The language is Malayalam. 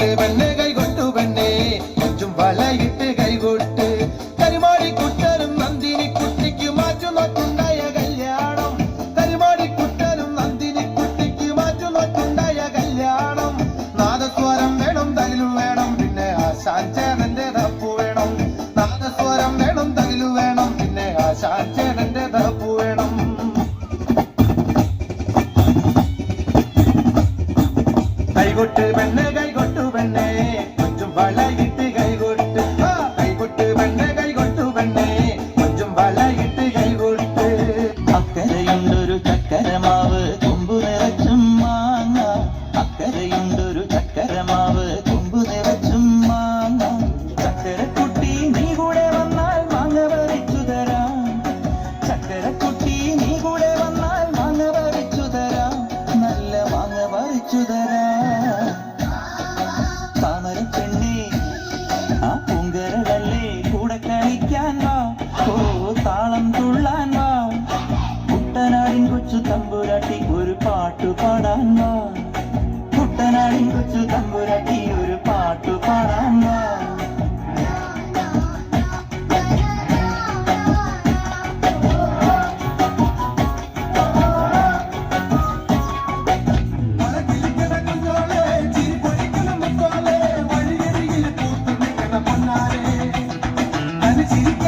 കൈകൊട്ട് പെണ്ണെ കൈകൊട്ടു കൈകൊട്ട് കരിമാടി കുട്ടനും നന്ദിനി കുട്ടിക്ക് മാറ്റു നോട്ടുണ്ടായ കല്യാണം കരിമാടി കുട്ടനും നന്ദിനി കുട്ടിക്ക് മാറ്റു നോട്ടുണ്ടായ കല്യാണം. നാദസ്വരം വേണം തകിലു വേണം പിന്നെ ആശാൻ ചേനന്റെ തപ്പു വേണം. നാദസ്വരം വേണം തകിലു വേണം പിന്നെ ആശാൻ ചേനന്റെ തപ്പു വേണം. കൈകൊട്ട് അച്യുതര താമര പെണ്ണേ ആ പൂങ്കരടല്ലേ കൂടെ കളിക്കാൻ വാ. ഓ താളം തുള്ളാൻ വാ. കുട്ടനാടിൻ കൊച്ചു തമ്പുരാട്ടി ഒരു പാട്ട് പാടാൻ വാ. കുട്ടനാടിൻ കൊച്ചു തമ്പു ചിരിക്ക